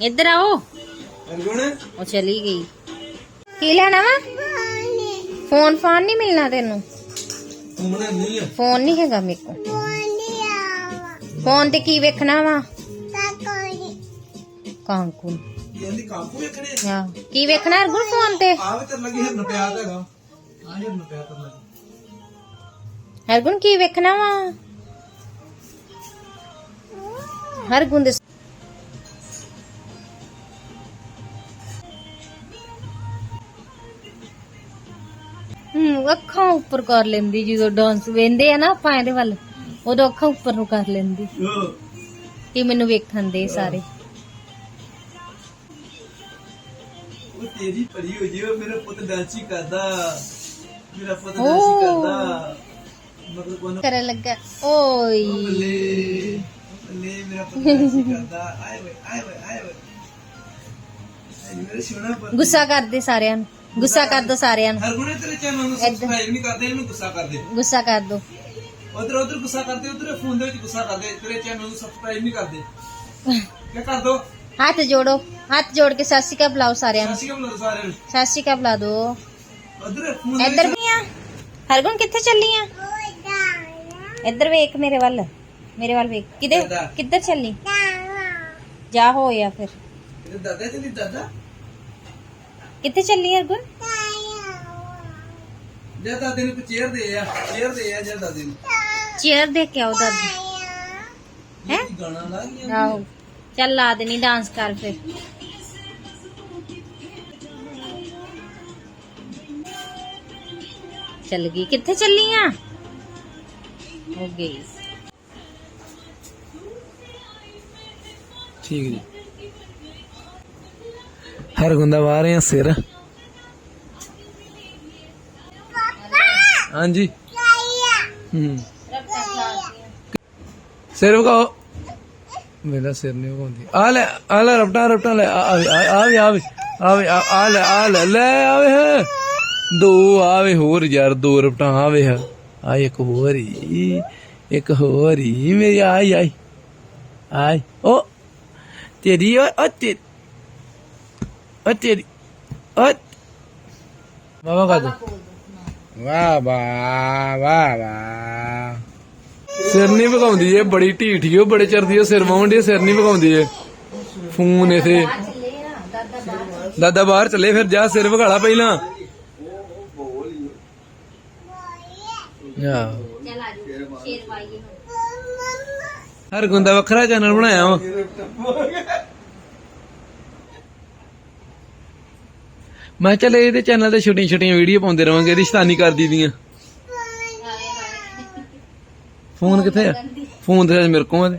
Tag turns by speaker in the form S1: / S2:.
S1: ਇੱਧਰ ਆਓ।
S2: ਅਰਗੁਣ
S1: ਉਹ ਚਲੀ ਗਈ। ਕੀ ਲੈਣਾ ਵਾ? ਫੋਨ ਫਾਨ ਨਹੀਂ ਮਿਲਣਾ ਤੈਨੂੰ? ਫੋਨ ਨਹੀਂ ਹੈਗਾ ਮੇਰੇ ਕੋਲ। ਫੋਨ ਤੇ ਕੀ ਵੇਖਣਾ ਵਾ?
S2: ਇਹਦੀ ਵੇਖਣੇ
S1: ਆ। ਕੀ ਵੇਖਣਾ ਅਰਗੁਣ ਫੋਨ ਤੇ?
S2: ਆ ਵੀ ਤੇਰੇ ਲੱਗੀ ਹਿਰਨ ਪਿਆ ਤਾਂ ਹੈਗਾ। ਆ ਹਿਰਨ ਪਿਆ ਤੇਰੇ ਲੱਗੀ।
S1: ਹਰਗੁਣ ਕੀ ਵੇਖਣਾ ਵਾ? ਹਰਗੁਣ ਦੇ ਹੂੰ ਅੱਖਾਂ ਉੱਪਰ ਕਰ ਲੈਂਦੀ ਜਦੋਂ ਡਾਂਸ ਵੇਂਦੇ ਆ ਨਾ ਆਪਾਂ ਇਹਦੇ ਵੱਲ ਉਦੋਂ ਅੱਖਾਂ ਉੱਪਰ ਨੂੰ ਕਰ ਲੈਂਦੀ। ਕਿ ਮੈਨੂੰ ਵੇਖਣ ਦੇ ਸਾਰੇ।
S2: ਉਹ ਤੇਰੀ ਪਰੀ ਹੋ ਜਿਓ ਮੇਰਾ ਪੁੱਤ ਡਾਂਸ ਹੀ ਕਰਦਾ। ਮੇਰਾ ਪੁੱਤ
S1: ਓ।
S2: ਡਾਂਸ ਹੀ ਕਰਦਾ। ਮਤਲਬ ਕੋਨ
S1: ਕਰਨ ਲੱਗਾ। ਓਏ।
S2: ਬੱਲੇ ਬੱਲੇ ਮੇਰਾ ਪੁੱਤ ਡਾਂਸ ਹੀ ਕਰਦਾ। ਆਏ ਵੇ ਆਏ ਵੇ ਆਏ ਵੇ। ਆਏ ਮੇਰੇ ਸੋਹਣਾ ਪੁੱਤ।
S1: ਗੁੱਸਾ ਕਰਦੇ ਸਾਰਿਆਂ ਨੂੰ। ਗੁੱਸਾ ਕਰ ਦੋ ਸਾਰਿਆਂ ਨੂੰ।
S2: ਹਰਗੁਣੇ ਤੇਰੇ ਚੈਨਲ ਨੂੰ ਸਬਸਕ੍ਰਾਈਬ ਨਹੀਂ ਕਰਦੇ ਇਹਨੂੰ ਗੁੱਸਾ ਕਰਦੇ
S1: ਗੁੱਸਾ ਕਰ ਦੋ।
S2: ਉਧਰ ਉਧਰ ਗੁੱਸਾ ਕਰਦੇ ਉਧਰ ਫੋਨ ਦੇ ਵਿੱਚ ਗੁੱਸਾ ਕਰਦੇ ਤੇਰੇ ਚੈਨਲ ਨੂੰ ਸਬਸਕ੍ਰਾਈਬ ਨਹੀਂ ਕਰਦੇ। ਕੀ ਕਰ ਦੋ?
S1: ਹੱਥ ਜੋੜੋ ਹੱਥ ਜੋੜ ਕੇ ਸਤਿ ਸ਼੍ਰੀ ਅਕਾਲ ਬੁਲਾਓ ਸਾਰਿਆਂ ਨੂੰ।
S2: ਸਾਸੀ ਕਾ ਬੁਲਾ ਸਾਰਿਆਂ ਨੂੰ।
S1: ਸਤਿ ਸ਼੍ਰੀ ਅਕਾਲ ਬੁਲਾ ਦੋ।
S2: ਉਧਰ ਫੋਨ
S1: ਇੱਧਰ ਵੀ ਆ। ਹਰਗੁਣ ਕਿੱਥੇ ਚੱਲੀ ਆ? ਇੱਧਰ ਵੇਖ ਮੇਰੇ ਵੱਲ। ਮੇਰੇ ਵੱਲ ਵੇਖ। ਕਿਧਰ
S2: ਇੱਧਰ।
S1: ਕਿੱਧਰ ਚੱਲੀ? ਜਾ ਹੋਇਆ ਫਿਰ।
S2: ਦਾਦਾ ਤੇ ਨਹੀਂ ਦਾਦਾ?
S1: ਕਿੱਥੇ ਚੱਲੀ ਹਰਗੁਣ
S2: ਜੇ ਦਾਦੇ ਨੂੰ ਚੇਅਰ ਦੇ ਆ ਚੇਅਰ ਦੇ ਆ ਜੇ ਦਾਦੇ ਨੂੰ।
S1: ਚੇਅਰ ਦੇ ਕੇ ਆਓ ਦਾਦੀ। ਹੈਂ?
S2: ਗਾਣਾ ਲਾ ਗਿਆ
S1: ਆਓ ਚੱਲ ਲਾ ਦੇਣੀ ਡਾਂਸ ਕਰ ਫਿਰ। ਚੱਲ ਗਈ। ਕਿੱਥੇ ਚੱਲੀ ਆ? ਹੋ ਗਈ।
S2: ਠੀਕ ਜੀ। ਹਰ ਗੁੰਦਾ ਰਹੇ ਆ ਸਿਰ। ਹਾਂਜੀ। ਹੂੰ। ਸਿਰ ਵਗਾਓ ਮੇਰਾ ਸਿਰ ਨਹੀਂ ਵਗਾਉਂਦੀ ਆ ਲੈ ਆ ਲੈ ਰਪਟਾ ਰਪਟਾ ਲੈ, ਆ ਵੀ ਆ ਵੀ, ਆ ਆ ਲੈ ਆ ਲੈ ਲੈ ਆਵੇ ਦੋ ਆਵੇ ਹੋਰ ਯਾਰ, ਦੋ ਰਪਟਾ ਆਵੇ ਆ ਇੱਕ ਹੋਰ ਹੀ ਇੱਕ ਹੋਰ ਹੀ ਮੇਰੀ ਆਈ ਆਈ। ਆਈ। ਓ, ਤੇਰੀ, ਓ ਓ ਤੇਰੀ ਓ ਤੇਰੀ ਓ ਮਾਮਾ ਕਾ ਦੋ ਵਾਹ ਵਾਹ ਵਾਹ ਵਾਹ ਸਿਰ ਨਹੀਂ ਭਗਾਉਂਦੀ ਏ ਬੜੀ ਢੀਠੀ ਓ ਬੜੇ ਚਰਦੀ ਓ ਸਿਰ ਵਾਉਂਦੀ ਸਿਰ ਨਹੀਂ ਭਗਾਉਂਦੀ ਏ ਫੋਨ ਇਥੇ। ਦਾਦਾ ਬਾਹਰ ਚੱਲੇ ਫਿਰ ਜਾ ਸਿਰ ਭਗਾਲਾ ਪਹਿਲਾਂ। ਯਾ ਹਰ ਗੁੰਦਾ ਵੱਖਰਾ ਚੈਨਲ ਬਣਾਇਆ ਵਾ। ਮੈਂ ਚੱਲ ਇਹਦੇ ਚੈਨਲ ਤੇ ਛੋਟੀਆਂ ਛੋਟੀਆਂ ਵੀਡੀਓ ਪਾਉਂਦੇ ਰਵਾਂਗੇ ਰਿਸ਼ਤਾਨੀ ਕਰਦੀ ਦੀਆਂ। ਫੋਨ ਕਿੱਥੇ ਆ? ਫੋਨ ਤੇ ਮੇਰੇ ਕੋਲ ਆ ਤੇ